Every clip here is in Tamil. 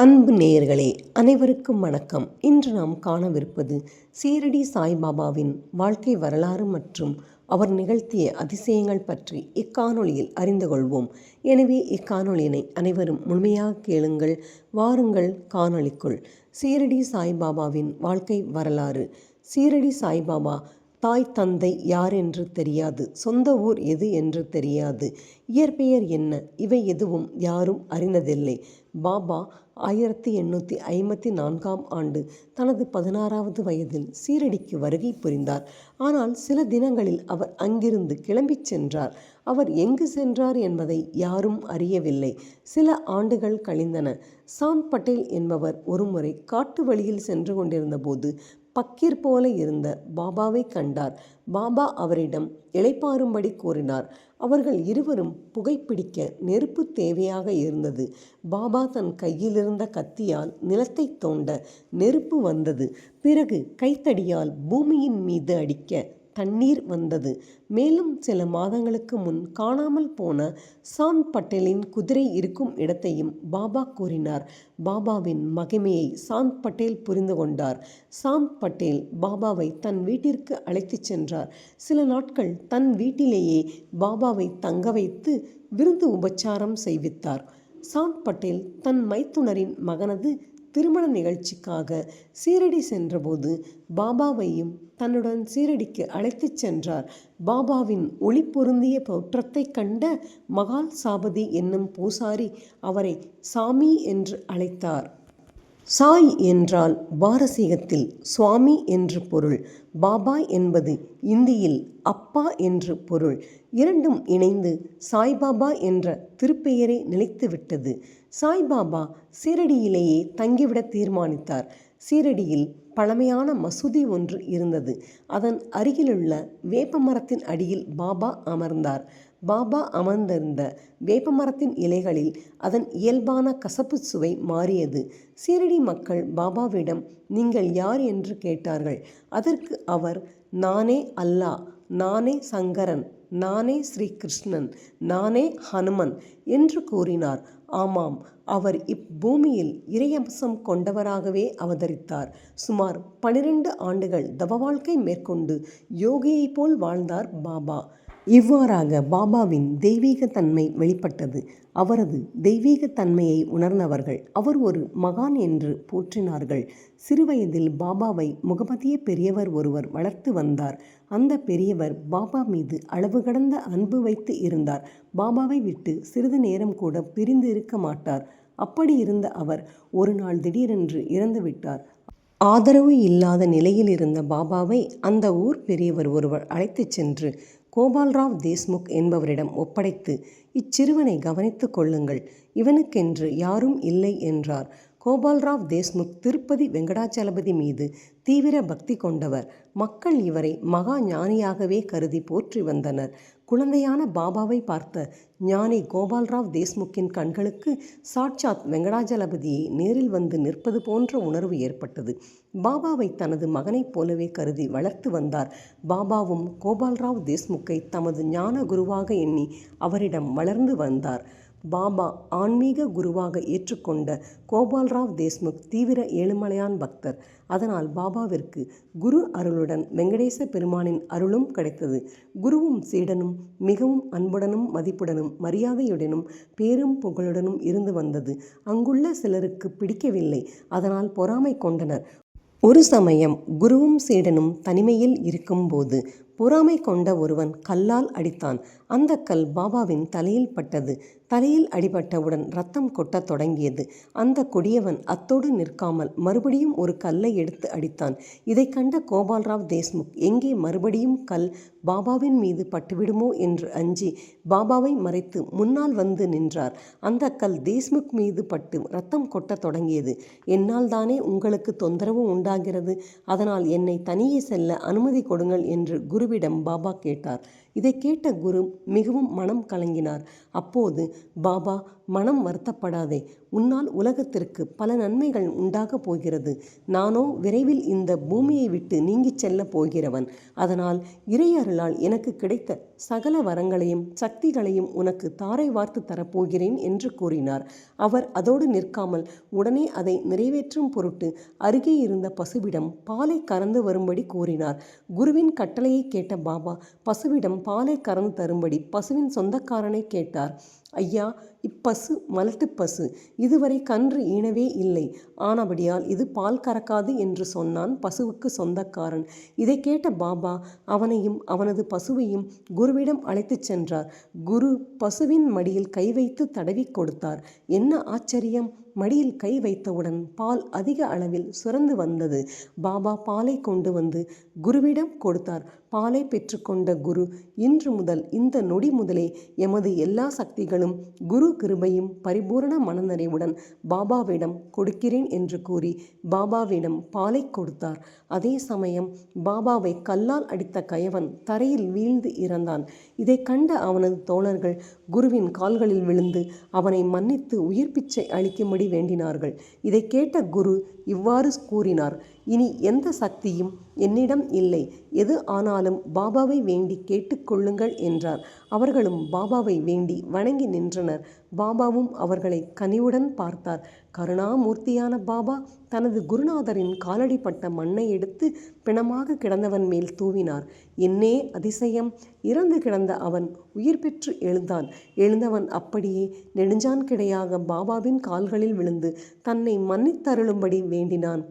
அன்பு நேயர்களே அனைவருக்கும் வணக்கம். இன்று நாம் காணவிருப்பது சீரடி சாய்பாபாவின் வாழ்க்கை வரலாறு மற்றும் அவர் நிகழ்த்திய அதிசயங்கள் பற்றி இக்காணொளியில் அறிந்து கொள்வோம். எனவே இக்காணொளியினை அனைவரும் முழுமையாக கேளுங்கள் வாருங்கள் காணொளிக்குள். சீரடி சாய்பாபாவின் வாழ்க்கை வரலாறு. சீரடி சாய்பாபா தாய் தந்தை யார் என்று தெரியாது சொந்த ஊர் எது என்று தெரியாது. இயற்பெயர் என்ன இவை எதுவும் யாரும் அறிந்ததில்லை. பாபா ஆயிரத்தி எண்ணூற்றி ஐம்பத்தி நான்காம் ஆண்டு தனது பதினாறாவது வயதில் சீரடிக்கு வருகை புரிந்தார். ஆனால் சில தினங்களில் அவர் அங்கிருந்து கிளம்பிச் சென்றார். அவர் எங்கு சென்றார் என்பதை யாரும் அறியவில்லை. சில ஆண்டுகள் கழிந்தன. சாந்த் பட்டேல் என்பவர் ஒருமுறை காட்டு வழியில் சென்று கொண்டிருந்தபோது பக்கீர் போல இருந்த பாபாவை கண்டார். பாபா அவரிடம் இளைப்பாறும்படி கூறினார் அவர்கள் இருவரும் புகைப்பிடிக்க நெருப்பு தேவையாக இருந்தது. பாபா தன் கையிலிருந்த கத்தியால் நிலத்தை தோண்ட நெருப்பு வந்தது. பிறகு கைத்தடியால் பூமியின் மீது அடிக்க தண்ணீர் வந்தது. மேலும் சில மாதங்களுக்கு முன் காணாமல் போன சாந்த் பட்டேலின் குதிரை இருக்கும் இடத்தையும் பாபா கூறினார். பாபாவின் மகிமையை சாந்த் பட்டேல் புரிந்து கொண்டார். சாந்த் பட்டேல் பாபாவை தன் வீட்டிற்கு அழைத்துச் சென்றார். சில நாட்கள் தன் வீட்டிலேயே பாபாவை தங்க வைத்து விருந்து உபச்சாரம் செய்வித்தார். சாந்த் பட்டேல் தன் மைத்துனரின் மகனது திருமண நிகழ்ச்சிக்காக சீரடி சென்றபோது பாபாவையும் தன்னுடன் சீரடிக்கு அழைத்துச் சென்றார். பாபாவின் ஒளி பொருந்திய தோற்றத்தை கண்ட மகால் சாபதி என்னும் பூசாரி அவரை சாமி என்று அழைத்தார். சாய் என்றால் பாரசீகத்தில் சுவாமி என்று பொருள். பாபா என்பது இந்தியில் அப்பா என்று பொருள். இரண்டும் இணைந்து சாய்பாபா என்ற திருப்பெயரை நிலைத்துவிட்டது. சாய்பாபா சீரடியிலேயே தங்கிவிட தீர்மானித்தார். சீரடியில் பழமையான மசூதி ஒன்று இருந்தது. அதன் அருகிலுள்ள வேப்பமரத்தின் அடியில் பாபா அமர்ந்தார். பாபா அமர்ந்திருந்த வேப்பமரத்தின் இலைகளில் அதன் இயல்பான கசப்பு சுவை மாறியது. சீரடி மக்கள் பாபாவிடம் நீங்கள் யார் என்று கேட்டார்கள். அதற்கு அவர் நானே அல்லா நானே சங்கரன் நானே ஸ்ரீகிருஷ்ணன் நானே ஹனுமன் என்று கூறினார். ஆமாம் அவர் இப்பூமியில் இறையம்சம் கொண்டவராகவே அவதரித்தார். சுமார் பனிரெண்டு ஆண்டுகள் தவ வாழ்க்கை மேற்கொண்டு யோகியைப் போல் வாழ்ந்தார் பாபா. இவ்வாறாக பாபாவின் தெய்வீகத்தன்மை வெளிப்பட்டது. அவரது தெய்வீகத்தன்மையை உணர்ந்தவர்கள் அவர் ஒரு மகான் என்று போற்றினார்கள். சிறுவயதில் பாபாவை முகமதிய பெரியவர் ஒருவர் வளர்த்து வந்தார். அந்த பெரியவர் பாபா மீது அளவு கடந்த அன்பு வைத்து இருந்தார். பாபாவை விட்டு சிறிது நேரம் கூட பிரிந்து இருக்க மாட்டார். அப்படி இருந்த அவர் ஒரு நாள் திடீரென்று இறந்துவிட்டார் ஆதரவு இல்லாத நிலையில் இருந்த பாபாவை அந்த ஊர் பெரியவர் ஒருவர் அழைத்துச் சென்று கோபால்ராவ் தேஸ்முக் என்பவரிடம் ஒப்படைத்து இச்சிறுவனை கவனித்துக் கொள்ளுங்கள். இவனுக்கென்று யாரும் இல்லை என்றார். கோபால்ராவ் தேஷ்முக் திருப்பதி வெங்கடாச்சலபதி மீது தீவிர பக்தி கொண்டவர். மக்கள் இவரை மகா ஞானியாகவே கருதி போற்றி வந்தனர். குழந்தையான பாபாவை பார்த்த ஞானி கோபால்ராவ் தேஷ்முக்கின் கண்களுக்கு சாட்சாத் வெங்கடாஜலபதியை நேரில் வந்து நிற்பது போன்ற உணர்வு ஏற்பட்டது. பாபாவை தனது மகனைப் போலவே கருதி வளர்த்து வந்தார். பாபாவும் கோபால்ராவ் தேஷ்முக்கை தமது ஞான குருவாக எண்ணி அவரிடம் வளர்ந்து வந்தார். பாபா ஆன்மீக குருவாக ஏற்றுக்கொண்ட கோபால்ராவ் தேஸ்முக் தீவிர ஏழுமலையான் பக்தர். அதனால் பாபாவிற்கு குரு அருளுடன் வெங்கடேச பெருமானின் அருளும் கிடைத்தது. குருவும் சீடனும் மிகவும் அன்புடனும் மதிப்புடனும் மரியாதையுடனும் பேரும் புகழுடனும் இருந்து வந்தது. அங்குள்ள சிலருக்கு பிடிக்கவில்லை. அதனால் பொறாமை கொண்டனர். ஒரு சமயம் குருவும் சீடனும் தனிமையில் இருக்கும்போது பொறாமை கொண்ட ஒருவன் கல்லால் அடித்தான். அந்த கல் பாபாவின் தலையில் பட்டது. தலையில் அடிபட்டவுடன் ரத்தம் கொட்டத் தொடங்கியது. அந்த கொடியவன் அத்தோடு நிற்காமல் மறுபடியும் ஒரு கல்லை எடுத்து அடித்தான். இதை கண்ட கோபால்ராவ் தேஸ்முக் எங்கே மறுபடியும் கல் பாபாவின் மீது பட்டுவிடுமோ என்று அஞ்சி பாபாவை மறைத்து முன்னால் வந்து நின்றார். அந்த கல் தேஸ்முக் மீது பட்டு ரத்தம் கொட்டத் தொடங்கியது. என்னால் தானே உங்களுக்கு தொந்தரவு உண்டாகிறது? அதனால் என்னை தனியே செல்ல அனுமதி கொடுங்கள் என்று குருவிடம் பாபா கேட்டார். இதை கேட்ட குரு மிகவும் மனம் கலங்கினார். அப்போது பாபா மனம் வருத்தப்படாதே. உன்னால் உலகத்திற்கு பல நன்மைகள் உண்டாகப் போகிறது. நானோ விரைவில் இந்த பூமியை விட்டு நீங்கிச் செல்லப் போகிறவன். அதனால் இறையருளால் எனக்கு கிடைத்த சகல வரங்களையும் சக்திகளையும் உனக்கு தாரை வார்த்து தரப்போகிறேன் என்று கூறினார். அவர் அதோடு நிற்காமல் உடனே அதை நிறைவேற்றும் பொருட்டு அருகே இருந்த பசுவிடம் பாலை கறந்து வரும்படி கூறினார். குருவின் கட்டளையை கேட்ட பாபா பசுவிடம் பாலை கறந்து தரும்படி பசுவின் சொந்தக்காரனை கேட்டார். ஐயா இப்பசு மலட்டுப் பசு. இதுவரை கன்று ஈனவே இல்லை. ஆனபடியால் இது பால் கறக்காது என்று சொன்னான் பசுவுக்கு சொந்தக்காரன். இதை கேட்ட பாபா அவனையும் அவனது பசுவையும் குருவிடம் அழைத்துச் சென்றார். குரு பசுவின் மடியில் கை வைத்து தடவி கொடுத்தார். என்ன ஆச்சரியம்! மடியில் கை வைத்தவுடன் பால் அதிக அளவில் சுரந்து வந்தது. பாபா பாலை கொண்டு வந்து குருவிடம் கொடுத்தார். பாலை பெற்றுக்கொண்ட குரு இன்று முதல் இந்த நொடி முதலே எமது எல்லா சக்திகள் சக்திகளும் குரு கிருபையும் பரிபூரண மனநிறைவுடன் பாபாவிடம் கொடுக்கிறேன் என்று கூறி பாபாவிடம் பாலை கொடுத்தார். அதே சமயம் பாபாவை கல்லால் அடித்த கயவன் தரையில் வீழ்ந்து இறந்தான். இதை கண்ட அவனது தோழர்கள் குருவின் கால்களில் விழுந்து அவனை மன்னித்து உயிர் பிச்சை அளிக்கும்படி வேண்டினார்கள். இதை கேட்ட குரு இவ்வாறு கூறினார். இனி எந்த சக்தியும் என்னிடம் இல்லை. எது ஆனாலும் பாபாவை வேண்டி கேட்டுக்கொள்ளுங்கள் என்றார். அவர்களும் பாபாவை வேண்டி வணங்கி நின்றனர். பாபாவும் அவர்களை கனிவுடன் பார்த்தார். கருணாமூர்த்தியான பாபா தனது குருநாதரின் காலடிப்பட்ட மண்ணை எடுத்து பிணமாக கிடந்தவன் மேல் தூவினார். என்னே அதிசயம்! இறந்து கிடந்த அவன் உயிர் பெற்று எழுந்தான். எழுந்தவன் அப்படியே நெடுஞ்சான் கிடையாக பாபாவின் கால்களில் விழுந்து தன்னை மன்னித்தருளும்படி வேண்டினான்.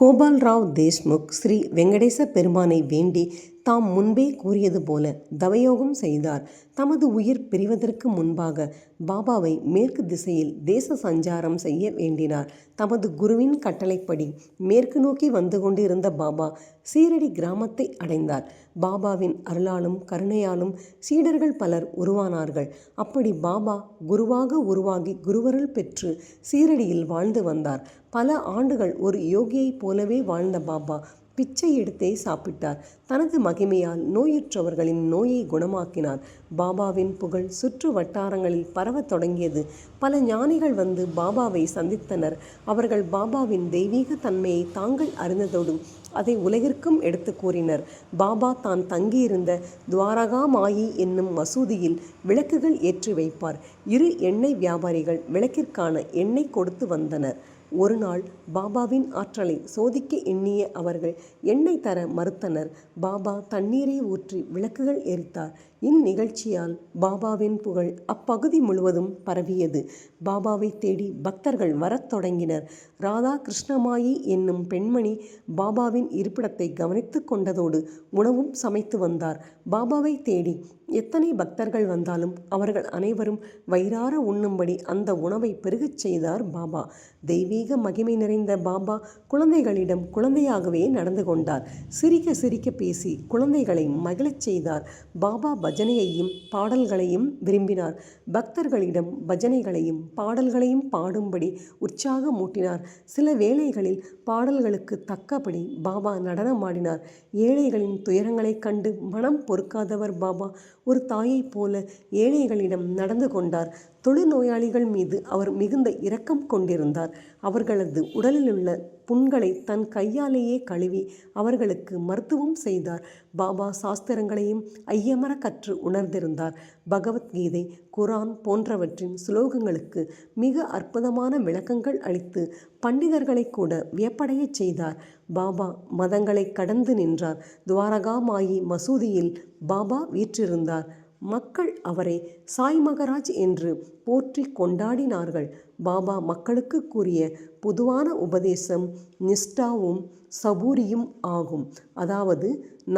கோபால்ராவ் தேஷ்முக் ஸ்ரீ வெங்கடேச பெருமானை வேண்டி தாம் முன்பே கூறியது போல தவயோகம் செய்தார். தமது உயிர் பிரிவதற்கு முன்பாக பாபாவை மேற்கு திசையில் தேச சஞ்சாரம் செய்ய வேண்டினார். தமது குருவின் கட்டளைப்படி மேற்கு நோக்கி வந்து கொண்டிருந்த பாபா சீரடி கிராமத்தை அடைந்தார். பாபாவின் அருளாலும் கருணையாலும் சீடர்கள் பலர் உருவானார்கள். அப்படி பாபா குருவாக உருவாகி குருவருள் பெற்று சீரடியில் வாழ்ந்து வந்தார். பல ஆண்டுகள் ஒரு யோகியைப் போலவே வாழ்ந்த பாபா பிச்சை எடுத்தே சாப்பிட்டார். தனது மகிமையால் நோயுற்றவர்களின் நோயை குணமாக்கினார். பாபாவின் புகழ் சுற்று வட்டாரங்களில் பரவத் தொடங்கியது. பல ஞானிகள் வந்து பாபாவை சந்தித்தனர். அவர்கள் பாபாவின் தெய்வீக தன்மையை தாங்கள் அறிந்ததோடு அதை உலகிற்கும் எடுத்து கூறினர். பாபா தான் தங்கியிருந்த துவாரகா மாயி என்னும் மசூதியில் விளக்குகள் ஏற்றி வைப்பார். இரு எண்ணெய் வியாபாரிகள் விளக்கிற்கான எண்ணெய் கொடுத்து வந்தனர். ஒரு நாள் பாபாவின் ஆற்றலை சோதிக்க எண்ணிய அவர்கள் எண்ணெய் தர மறுத்தனர். பாபா தண்ணீரை ஊற்றி விளக்குகள் எரித்தார். இந்நிகழ்ச்சியால் பாபாவின் புகழ் அப்பகுதி முழுவதும் பரவியது. பாபாவை தேடி பக்தர்கள் வரத் தொடங்கினர். ராதா கிருஷ்ணமாயி என்னும் பெண்மணி பாபாவின் இருப்பிடத்தை கவனித்து கொண்டதோடு உணவும் சமைத்து வந்தார். பாபாவை தேடி எத்தனை பக்தர்கள் வந்தாலும் அவர்கள் அனைவரும் வயிறார உண்ணும்படி அந்த உணவை பெருகச் செய்தார் பாபா. தெய்வீக மகிமை நிறைந்த பாபா குழந்தைகளிடம் குழந்தையாகவே நடந்து கொண்டார். சிரிக்க சிரிக்க பேசி குழந்தைகளை மகிழச் செய்தார். பாபா பஜனையையும் பாடல்களையும் விரும்பினார். பக்தர்களிடம் பஜனைகளையும் பாடல்களையும் பாடும்படி உற்சாகமூட்டினார். சில வேளைகளில் பாடல்களுக்கு தக்கபடி பாபா நடனமாடினார். ஏழைகளின் துயரங்களைக் கண்டு மனம் பொறுக்காதவர் பாபா ஒரு தாயைப் போல ஏழைகளிடம் நடந்து கொண்டார். தொழுநோயாளிகள் மீது அவர் மிகுந்த இரக்கம் கொண்டிருந்தார். அவர்களது உடலிலுள்ள புண்களை தன் கையாலேயே கழுவி அவர்களுக்கு மருத்துவம் செய்தார். பாபா சாஸ்திரங்களையும் ஐயமர கற்று உணர்ந்திருந்தார். பகவத்கீதை குரான் போன்றவற்றின் சுலோகங்களுக்கு மிக அற்புதமான விளக்கங்கள் அளித்து பண்டிதர்களை கூட வியப்படையச் செய்தார். பாபா மதங்களை கடந்து நின்றார். துவாரகா மாயி மசூதியில் பாபா வீற்றிருந்தார். மக்கள் அவரை சாய் மகராஜ் என்று போற்றி கொண்டாடினார்கள். பாபா மக்களுக்கு கூறிய பொதுவான உபதேசம் நிஷ்டாவும் சபூரியும் ஆகும். அதாவது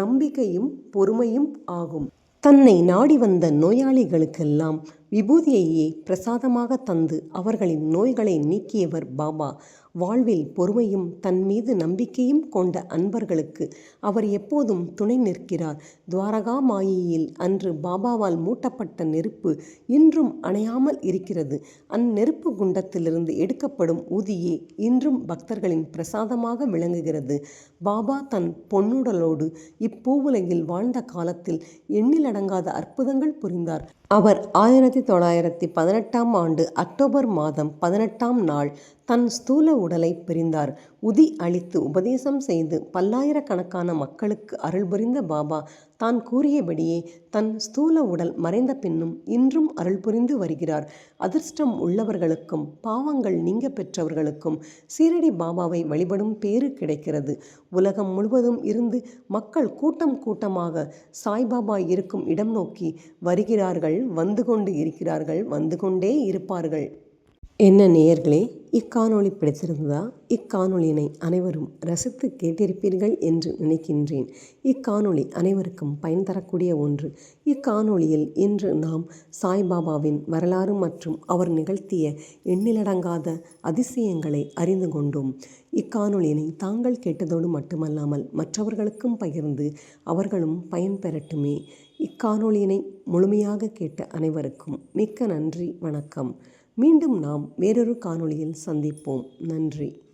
நம்பிக்கையும் பொறுமையும் ஆகும். தன்னை நாடி வந்த நோயாளிகளுக்கெல்லாம் விபூதியையே பிரசாதமாக தந்து அவர்களின் நோய்களை நீக்கியவர் பாபா. வாழ்வில் பொறுமையும் தன் மீது நம்பிக்கையும் கொண்ட அன்பர்களுக்கு அவர் எப்போதும் துணை நிற்கிறார். துவாரகா மாயியில் அன்று பாபாவால் மூட்டப்பட்ட நெருப்பு இன்றும் அணையாமல் இருக்கிறது. அந்நெருப்பு குண்டத்திலிருந்து எடுக்கப்படும் ஊதியே இன்றும் பக்தர்களின் பிரசாதமாக விளங்குகிறது. பாபா தன் பொன்னுடலோடு இப்பூவுலகில் வாழ்ந்த காலத்தில் எண்ணிலடங்காத அற்புதங்கள் புரிந்தார். அவர் ஆயிரத்தி தொள்ளாயிரத்தி பதினெட்டாம் ஆண்டு அக்டோபர் மாதம் பதினெட்டாம் நாள் தன் ஸ்தூல உடலை பிரிந்தார். உதி அளித்து உபதேசம் செய்து பல்லாயிரக்கணக்கான மக்களுக்கு அருள் புரிந்த பாபா தான் கூறியபடியே தன் ஸ்தூல உடல் மறைந்த பின்னும் இன்றும் அருள் புரிந்து வருகிறார். அதிர்ஷ்டம் உள்ளவர்களுக்கும் பாவங்கள் நீங்க பெற்றவர்களுக்கும் சீரடி பாபாவை வழிபடும் பேறு கிடைக்கிறது. உலகம் முழுவதும் இருந்து மக்கள் கூட்டம் கூட்டமாக சாய்பாபா இருக்கும் இடம் நோக்கி வருகிறார்கள் வந்து கொண்டு இருக்கிறார்கள் வந்து கொண்டே இருப்பார்கள். என்ன நேயர்களே இக்காணொளி பிடித்திருந்ததா? இக்காணொளியினை அனைவரும் ரசித்து கேட்டிருப்பீர்கள் என்று நினைக்கின்றேன். இக்காணொளி அனைவருக்கும் பயன் தரக்கூடிய ஒன்று. இக்காணொளியில் இன்று நாம் சாய்பாபாவின் வரலாறு மற்றும் அவர் நிகழ்த்திய எண்ணிலடங்காத அதிசயங்களை அறிந்து கொண்டோம். இக்காணொளியினை தாங்கள் கேட்டதோடு மட்டுமல்லாமல் மற்றவர்களுக்கும் பகிர்ந்து அவர்களும் பயன் பெறட்டுமே. இக்காணொளியினை முழுமையாக கேட்ட அனைவருக்கும் மிக்க நன்றி வணக்கம். மீண்டும் நாம் வேறொரு காணொளியில் சந்திப்போம். நன்றி.